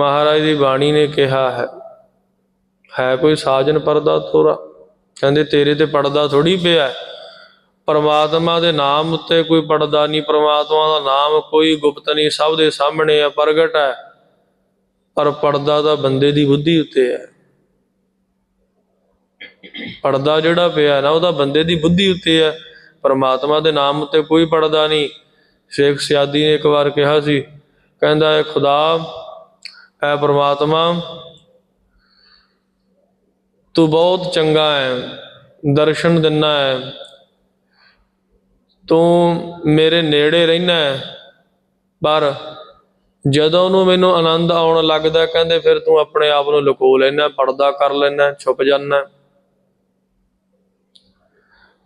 ਮਹਾਰਾਜ ਦੀ ਬਾਣੀ ਨੇ ਕਿਹਾ ਹੈ ਹੈ ਕੋਈ ਸਾਜਨ ਪਰਦਾ ਤੋਰਾ ਕਹਿੰਦੇ, ਤੇਰੇ ਤੇ ਪਰਦਾ ਥੋੜੀ ਪਿਆ ਹੈ। ਪਰਮਾਤਮਾ ਦੇ ਨਾਮ ਉੱਤੇ ਕੋਈ ਪਰਦਾ ਨਹੀਂ, ਪਰਮਾਤਮਾ ਦਾ ਨਾਮ ਕੋਈ ਗੁਪਤ ਨਹੀਂ, ਸਭ ਦੇ ਸਾਹਮਣੇ ਹੈ, ਪ੍ਰਗਟ ਹੈ। ਪਰ ਪਰਦਾ ਤਾਂ ਬੰਦੇ ਦੀ ਬੁੱਧੀ ਉੱਤੇ ਹੈ। ਪਰਦਾ ਜਿਹੜਾ ਪਿਆ ਨਾ ਉਹਦਾ ਬੰਦੇ ਦੀ ਬੁੱਧੀ ਉੱਤੇ ਹੈ। ਪਰਮਾਤਮਾ ਦੇ ਨਾਮ ਉੱਤੇ ਕੋਈ ਪਰਦਾ ਨਹੀਂ। ਸ਼ੇਖ ਸਿਆਦੀ ਨੇ ਇੱਕ ਵਾਰ ਕਿਹਾ ਸੀ, ਕਹਿੰਦਾ ਹੈ ਖੁਦਾ ਹੈ ਪਰਮਾਤਮਾ, ਤੂੰ ਬਹੁਤ ਚੰਗਾ ਹੈ ਦਰਸ਼ਨ ਦਿੰਨਾ ਹੈ ਤੂੰ ਮੇਰੇ ਨੇੜੇ ਰਹਿਣਾ ਹੈ ਪਰ ਜਦੋਂ ਨੂੰ ਮੈਨੂੰ ਆਨੰਦ ਆਉਣ ਲੱਗਦਾ, ਕਹਿੰਦੇ ਫਿਰ ਤੂੰ ਆਪਣੇ ਆਪ ਨੂੰ ਲੁਕੋ ਲੈਣਾ ਪਰਦਾ ਕਰ ਲੈਣਾ ਛੁਪ ਜਾਣਾ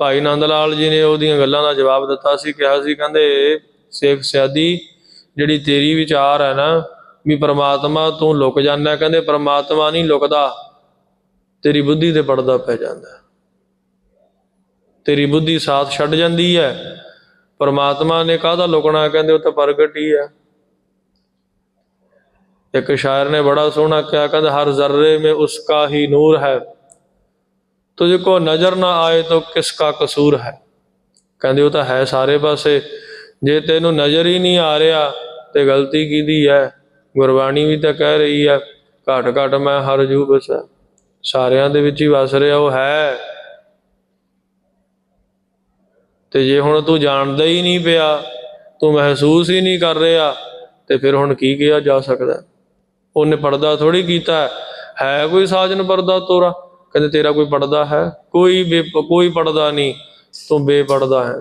ਭਾਈ ਨੰਦ ਲਾਲ ਜੀ ਨੇ ਉਹਦੀਆਂ ਗੱਲਾਂ ਦਾ ਜਵਾਬ ਦਿੱਤਾ ਸੀ, ਕਿਹਾ ਸੀ, ਕਹਿੰਦੇ, ਸੇਖ ਸਿਆਦੀ, ਜਿਹੜੀ ਤੇਰੀ ਵਿਚਾਰ ਹੈ ਨਾ ਵੀ ਪਰਮਾਤਮਾ ਤੂੰ ਲੁਕ ਜਾਂਦਾ ਕਹਿੰਦੇ ਪਰਮਾਤਮਾ ਨਹੀਂ ਲੁਕਦਾ, ਤੇਰੀ ਬੁੱਧੀ ਤੇ ਪੜਦਾ ਪੈ ਜਾਂਦਾ ਤੇਰੀ ਬੁੱਧੀ ਸਾਥ ਛੱਡ ਜਾਂਦੀ ਹੈ। ਪਰਮਾਤਮਾ ਨੇ ਕਾਹਦਾ ਲੁਕਣਾ ਕਹਿੰਦੇ ਉਹ ਤਾਂ ਪ੍ਰਗਟ ਹੀ ਹੈ। ਇੱਕ ਸ਼ਾਇਰ ਨੇ ਬੜਾ ਸੋਹਣਾ ਕਿਹਾ, ਕਹਿੰਦਾ ਹਰ ਜ਼ਰਰੇ ਮੇ ਉਸਕਾ ਹੀ ਨੂਰ ਹੈ। ਤੁਝ ਕੋ ਨਜ਼ਰ ਨਾ ਆਏ ਤੋ ਕਿਸ ਕਾ ਕਸੂਰ ਹੈ? ਕਹਿੰਦੇ ਉਹ ਤਾਂ ਹੈ ਸਾਰੇ ਪਾਸੇ। ਜੇ ਤੈਨੂੰ ਨਜ਼ਰ ਹੀ ਨਹੀਂ ਆ ਰਿਹਾ, ਤੇ ਗਲਤੀ ਕੀਦੀ ਹੈ? ਗੁਰਬਾਣੀ ਵੀ ਤਾਂ ਕਹਿ ਰਹੀ ਹੈ ਘਟ ਘਟ ਮੈਂ ਹਰ ਜੂ ਬਸਾ, ਸਾਰਿਆਂ ਦੇ ਵਿੱਚ ਹੀ ਵਸ ਰਿਹਾ ਉਹ ਹੈ। ਤੇ ਜੇ ਹੁਣ ਤੂੰ ਜਾਣਦਾ ਹੀ ਨਹੀਂ ਪਿਆ, ਤੂੰ ਮਹਿਸੂਸ ਹੀ ਨਹੀਂ ਕਰ ਰਿਹਾ, ਤੇ ਫਿਰ ਹੁਣ ਕੀ ਕਿਹਾ ਜਾ ਸਕਦਾ? ਉਹਨੇ ਪਰਦਾ ਥੋੜੀ ਕੀਤਾ, ਹੈ। ਕੋਈ ਸਾਜਨ ਪਰਦਾ ਤੋਰਾ? ਕਹਿੰਦੇ ਤੇਰਾ ਕੋਈ ਪਰਦਾ ਹੈ? ਕੋਈ ਬੇ, ਕੋਈ ਪਰਦਾ ਨਹੀਂ, ਤੂੰ ਬੇਪਰਦਾ ਹੈ।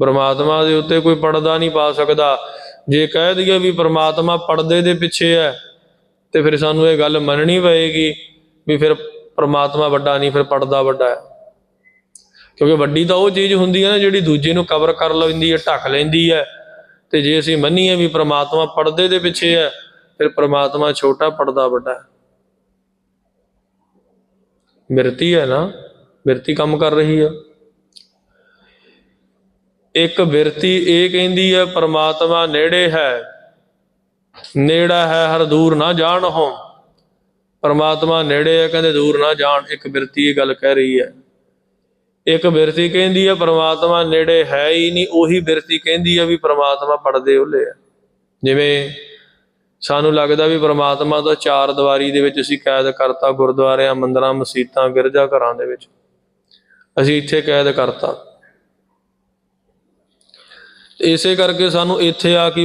ਪਰਮਾਤਮਾ ਦੇ ਉੱਤੇ ਕੋਈ ਪਰਦਾ ਨਹੀਂ ਪਾ ਸਕਦਾ। ਜੇ ਕਹਿ ਦਈਏ ਵੀ ਪਰਮਾਤਮਾ ਪਰਦੇ ਦੇ ਪਿੱਛੇ ਹੈ, ਤੇ ਫਿਰ ਸਾਨੂੰ ਇਹ ਗੱਲ ਮੰਨਣੀ ਪਏਗੀ ਵੀ ਫਿਰ ਪਰਮਾਤਮਾ ਵੱਡਾ ਨਹੀਂ, ਫਿਰ ਪਰਦਾ ਵੱਡਾ ਹੈ। ਕਿਉਂਕਿ ਵੱਡੀ ਤਾਂ ਉਹ ਚੀਜ਼ ਹੁੰਦੀ ਹੈ ਨਾ ਜਿਹੜੀ ਦੂਜੇ ਨੂੰ ਕਵਰ ਕਰ ਲੈਂਦੀ ਹੈ, ਢੱਕ ਲੈਂਦੀ ਹੈ। ਤੇ ਜੇ ਅਸੀਂ ਮੰਨੀਏ ਵੀ ਪਰਮਾਤਮਾ ਪਰਦੇ ਦੇ ਪਿੱਛੇ ਹੈ, ਫਿਰ ਪਰਮਾਤਮਾ ਛੋਟਾ, ਪਰਦਾ ਵੱਡਾ ਹੈ। ਮਿਰਤੀ ਹੈ ਨਾ, ਮਿਰਤੀ ਕੰਮ ਕਰ ਰਹੀ ਹੈ। ਇੱਕ ਬਿਰਤੀ ਇਹ ਕਹਿੰਦੀ ਹੈ, ਪਰਮਾਤਮਾ ਨੇੜੇ ਹੈ। ਨੇੜਾ ਹੈ, ਹਰ ਦੂਰ ਨਾ ਜਾਣ ਹੋ ਪਰਮਾਤਮਾ ਨੇੜੇ ਹੈ, ਕਹਿੰਦੇ ਦੂਰ ਨਾ ਜਾਣ। ਇੱਕ ਬਿਰਤੀ ਇਹ ਗੱਲ ਕਹਿ ਰਹੀ ਹੈ। ਇੱਕ ਬਿਰਤੀ ਕਹਿੰਦੀ ਹੈ, ਪਰਮਾਤਮਾ ਨੇੜੇ ਹੈ ਹੀ ਨਹੀਂ। ਉਹੀ ਬਿਰਤੀ ਕਹਿੰਦੀ ਹੈ ਵੀ ਪਰਮਾਤਮਾ ਪੜਦੇ ਉਹਲੇ ਹੈ ਜਿਵੇਂ ਸਾਨੂੰ ਲੱਗਦਾ ਵੀ ਪਰਮਾਤਮਾ ਦਾ ਚਾਰ ਦੀਵਾਰੀ ਦੇ ਵਿੱਚ ਅਸੀਂ ਕੈਦ ਕਰਤਾ, ਗੁਰਦੁਆਰਿਆਂ, ਮੰਦਰਾਂ, ਮਸੀਤਾਂ ਗਿਰਜਾ ਘਰਾਂ ਦੇ ਵਿੱਚ। ਅਸੀਂ ਇੱਥੇ ਕੈਦ ਕਰਤਾ। ਇਸੇ ਕਰਕੇ ਸਾਨੂੰ ਇੱਥੇ ਆ ਕੇ